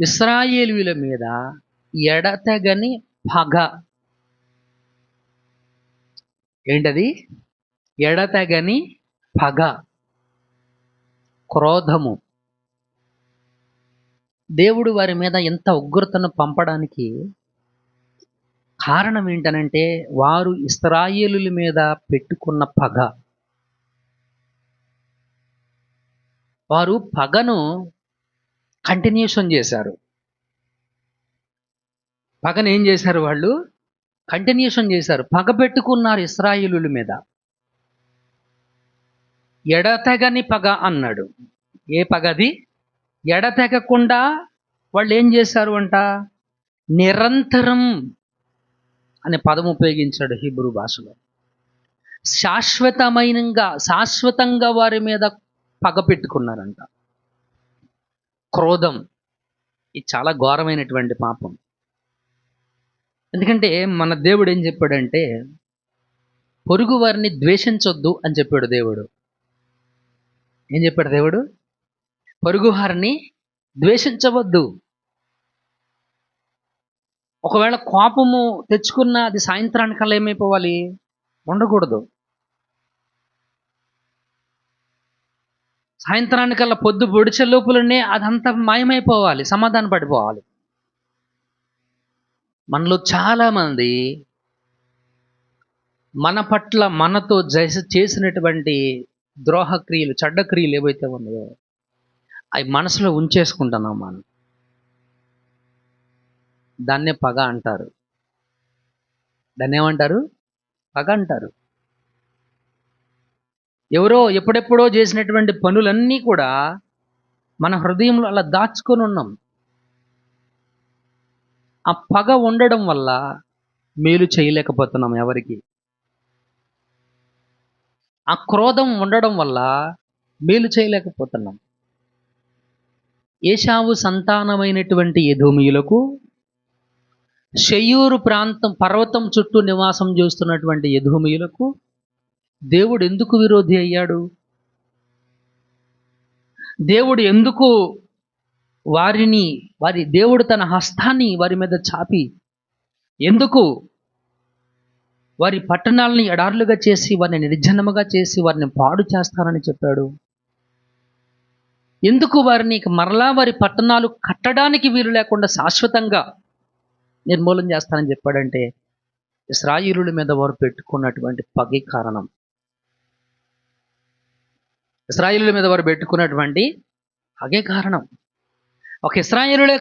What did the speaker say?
ఇస్రాయేలీల మీద ఎడతెగని పగ. ఏంటది? ఎడతెగని పగ. క్రోధము. దేవుడు వారి మీద ఎంత ఉగ్రతను పంపడానికి కారణం ఏంటనంటే వారు ఇస్రాయేలుల మీద పెట్టుకున్న పగ. వారు పగను కంటిన్యూషన్ చేశారు. పగను ఏం చేశారు వాళ్ళు? కంటిన్యూషన్ చేశారు. పగ పెట్టుకున్నారు ఇస్రాయిలుల మీద. ఎడతెగని పగ అన్నాడు. ఏ పగది? ఎడతెగకుండా వాళ్ళు ఏం చేశారు అంట? నిరంతరం అనే పదం ఉపయోగించాడు హిబ్రూ భాషలో. శాశ్వతమైనంగా శాశ్వతంగా వారి మీద పగ పెట్టుకున్నారంట. క్రోధం. ఇది చాలా ఘోరమైనటువంటి పాపం. ఎందుకంటే మన దేవుడు ఏం చెప్పాడంటే పొరుగు వారిని ద్వేషించొద్దు అని చెప్పాడు దేవుడు. ఏం చెప్పాడు దేవుడు? పొరుగు వారిని ద్వేషించవద్దు. ఒకవేళ కోపము తెచ్చుకున్న అది సాయంత్రానికల్లా ఏమైపోవాలి? ఉండకూడదు. సాయంత్రానికల్లా పొద్దు పొడిచే లోపలనే అదంతా మాయమైపోవాలి సమాధాన పడిపోవాలి. మనలో చాలామంది మన పట్ల మనతో చేసినటువంటి ద్రోహక్రియలు చెడ్డక్రియలు ఏవైతే ఉన్నాయో అవి మనసులో ఉంచేసుకుంటున్నాం మనం. దాన్నే పగ అంటారు. దాన్ని ఏమంటారు పగ అంటారు. ఎవరో ఎప్పుడెప్పుడో చేసినటువంటి పనులన్నీ కూడా మన హృదయంలో అలా దాచుకొని ఉన్నాం. ఆ పగ ఉండడం వల్ల మేలు చేయలేకపోతున్నాం ఎవరికి. ఆ క్రోధం ఉండడం వల్ల మేలు చేయలేకపోతున్నాం. ఏషావు సంతానమైనటువంటి యధూమియులకు షయ్యూరు ప్రాంతం పర్వతం చుట్టూ నివాసం చేస్తున్నటువంటి యధూమియులకు దేవుడు ఎందుకు విరోధి అయ్యాడు? దేవుడు ఎందుకు వారిని వారి దేవుడు తన హస్తాన్ని వారి మీద చాపి ఎందుకు వారి పట్టణాలని ఎడార్లుగా చేసి వారిని నిర్జనముగా చేసి వారిని పాడు చేస్తానని చెప్పాడు? ఎందుకు వారిని మరలా వారి పట్టణాలు కట్టడానికి వీలు లేకుండా శాశ్వతంగా నిర్మూలన చేస్తానని చెప్పాడంటే ఇస్రాయిలుల మీద వారు పెట్టుకున్నటువంటి పగి కారణం. ఇస్రాయిలుల మీద వారు పెట్టుకున్నటువంటి అదే కారణం. ఒక ఇస్రాయిలులే